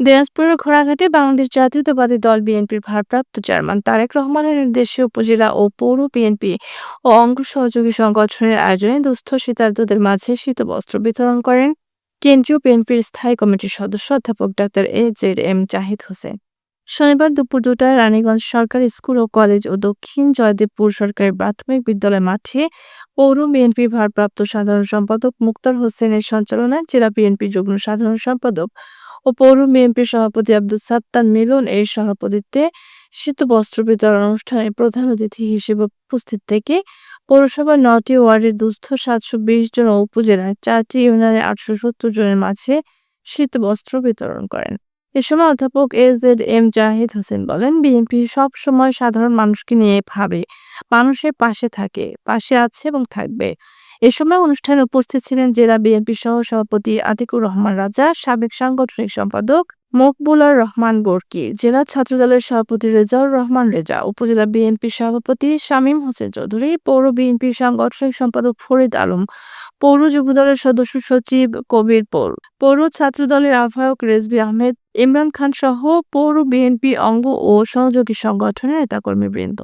দিনাজপুরের ঘোড়াঘাটে বাংলাদেশ জাতীয়তাবাদী দল বিএনপির ভারপ্রাপ্ত চেয়ারম্যান তারেক রহমানের নির্দেশে উপজেলা ও পৌর বিএনপি ও অঙ্গ সহযোগী সংগঠনের আয়োজনে দুস্থ শীতার্তদের মাঝে শীতবস্ত্র বিতরণ করেন কেন্দ্রীয় বিএনপির স্থায়ী কমিটির সদস্য অধ্যাপক doctor A Z M Zahid Hossain. শনিবার দুপুর দুটায় রানীগঞ্জ সরকারি স্কুল ও কলেজ ও দক্ষিণ জয়দেবপুর সরকারি প্রাথমিক বিদ্যালয় মাঠে পৌর বিএনপি ভারপ্রাপ্ত সাধারণ সম্পাদক মুক্তার হোসেনের সঞ্চালনায় জেলা বিএনপি যুগ্ম সাধারণ সম্পাদক ও পৌর বিএনপির সভাপতি আব্দুল সাত্তার মিলন এর সভাপতিত্বে শীত বস্ত্র বিতরণ অনুষ্ঠানে প্রধান অতিথি হিসেবে উপস্থিত থেকে পৌরসভার নটি ওয়ার্ডের দুস্থ সাতশো বিশ জন ও উপজেলার চারটি ইউনিয়নের আটশো সত্তর জনের মাঝে শীত বস্ত্র বিতরণ করেন। এ সময় অধ্যাপক A Z M Zahid Hossain বলেন, বিএনপি সব সময় সাধারণ মানুষকে নিয়ে ভাবে, মানুষের পাশে থাকে, পাশে আছে এবং থাকবে। এ সময় অনুষ্ঠানে উপস্থিত ছিলেন জেলা বিএনপি সহ সভাপতি আতিকুর রহমান রাজা, সাবেক সাংগঠনিক সম্পাদক মকবুলার রহমান বর্কি জেলা ছাত্রদলের সভাপতি রেজাউর রহমান রেজা, উপজেলা বিএনপির সভাপতি শামীম হোসেন চৌধুরী, পৌর বিএনপির সাংগঠনিক সম্পাদক ফরিদ আলম, পৌর যুবদলের সদস্য সচিব কবির পৌর পৌর ছাত্রদলের আহ্বায়ক রেজবি আহমেদ, ইমরান খান সহ পৌর বিএনপি অঙ্গ ও সহযোগী সংগঠনের নেতাকর্মীবৃন্দ।